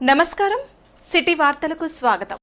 నమస్కారం. సిటీ వార్తలకు స్వాగతం.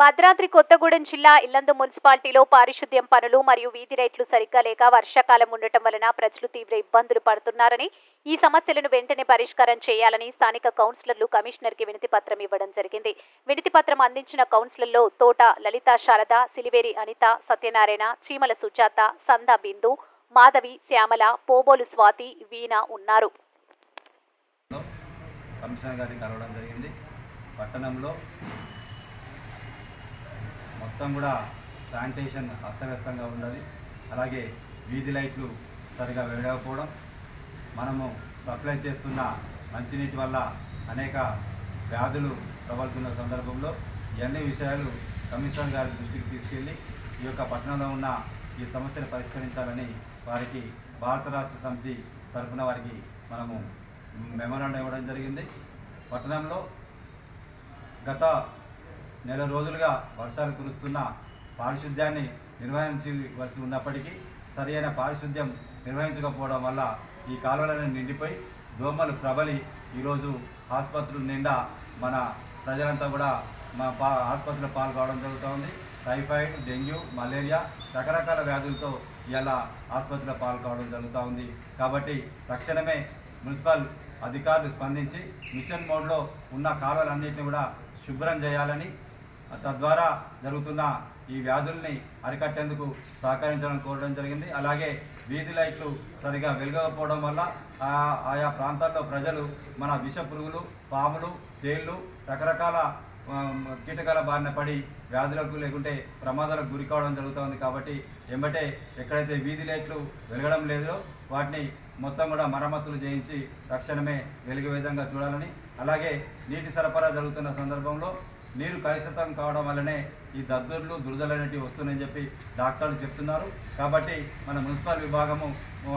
భద్రాద్రి కొత్తగూడెం జిల్లా ఇల్లందు మున్సిపాలిటీలో పారిశుద్ధ్యం పనులు మరియు వీధి రైట్లు సరిగ్గా లేక వర్షాకాలం ఉండటం వలన ప్రజలు తీవ్ర ఇబ్బందులు పడుతున్నారని ఈ సమస్యలను వెంటనే పరిష్కారం చేయాలని స్థానిక కౌన్సిలర్లు కమిషనర్కి వినతి పత్రం ఇవ్వడం జరిగింది. వినతి పత్రం అందించిన కౌన్సిలర్లో తోట లలిత శారద సిలివేరి అనిత సత్యనారాయణ చీమల సుజాత సందా బిందు మాధవి శ్యామల పోబోలు స్వాతి వీణ ఉన్నారు. కమిషనర్ గారిని కలవడం జరిగింది. పట్టణంలో మొత్తం కూడా శానిటేషన్ అస్తవ్యస్తంగా ఉన్నది. అలాగే వీధి లైట్లు సరిగా వెలగకపోవడం మనము సప్లై చేస్తున్న మంచినీటి వల్ల అనేక వ్యాధులు ప్రబలుతున్న సందర్భంలో ఇవన్నీ విషయాలు కమిషనర్ గారి దృష్టికి తీసుకెళ్ళి ఈ యొక్క పట్టణంలో ఉన్న ఈ సమస్యను పరిష్కరించాలని వారికి భారత రాష్ట్ర సమితి తరఫున వారికి మనము మెమోరాండం ఇవ్వడం జరిగింది. పట్టణంలో గత నెల రోజులుగా వర్షాలు కురుస్తున్న పారిశుద్ధ్యాన్ని నిర్వహించవలసి ఉన్నప్పటికీ సరైన పారిశుద్ధ్యం నిర్వహించకపోవడం వల్ల ఈ కాలువలను నిండిపోయి దోమలు ప్రబలి ఈరోజు ఆసుపత్రుల నిండా మన ప్రజలంతా కూడా మా పా ఆసుపత్రిలో పాల్గొనడం జరుగుతోంది. టైఫాయిడ్ డెంగ్యూ మలేరియా రకరకాల వ్యాధులతో ఇలా ఆసుపత్రిలో పాల్గొనడం జరుగుతూ ఉంది. కాబట్టి తక్షణమే మున్సిపల్ అధికారులు స్పందించి మిషన్ మోడ్లో ఉన్న కాలువలన్నింటినీ కూడా శుభ్రం చేయాలని తద్వారా జరుగుతున్న ఈ వ్యాధుల్ని అరికట్టేందుకు సహకరించాలని కోరడం జరిగింది. అలాగే వీధి లైట్లు సరిగా వెలగకపోవడం వల్ల ఆ- ఆయా ప్రాంతాల్లో ప్రజలు మన విష పురుగులు పాములు తేళ్ళు రకరకాల కీటకాల బారిన పడి వ్యాధులకు లేకుంటే ప్రమాదాలకు గురి కావడం జరుగుతుంది కాబట్టి ఎంబటే ఎక్కడైతే వీధి లైట్లు వెలగడం లేదో వాటిని మొత్తం కూడా మరమ్మతులు చేయించి తక్షణమే వెలిగే విధంగా చూడాలని అలాగే నీటి సరఫరా జరుగుతున్న సందర్భంలో నీరు కలుషితం కావడం వల్లనే ఈ దద్దుర్లు దురదలు అనేవి వస్తున్నాయని చెప్పి డాక్టర్లు చెప్తున్నారు. కాబట్టి మన మున్సిపల్ విభాగము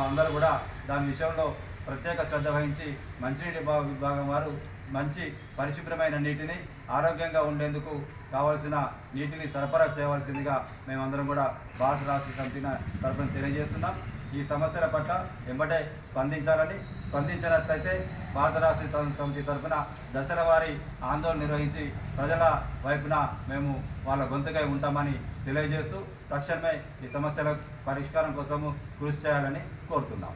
అందరూ కూడా దాని విషయంలో ప్రత్యేక శ్రద్ధ వహించి మంచినీటి విభాగం వారు మంచి పరిశుభ్రమైన నీటిని ఆరోగ్యంగా ఉండేందుకు కావలసిన నీటిని సరఫరా చేయవలసిందిగా మేమందరం కూడా భారత రాష్ట్ర సమితిని తరఫున తెలియజేస్తున్నాం. ఈ సమస్యల పట్ల వెంబటే స్పందించాలని స్పందించినట్లయితే భారత రాష్ట్ర సమితి తరఫున దశల వారి ఆందోళన నిర్వహించి ప్రజల వైపున మేము వాళ్ళ గొంతుకై ఉంటామని తెలియజేస్తూ తక్షణమే ఈ సమస్యల పరిష్కారం కోసము కృషి చేయాలని కోరుతున్నాం.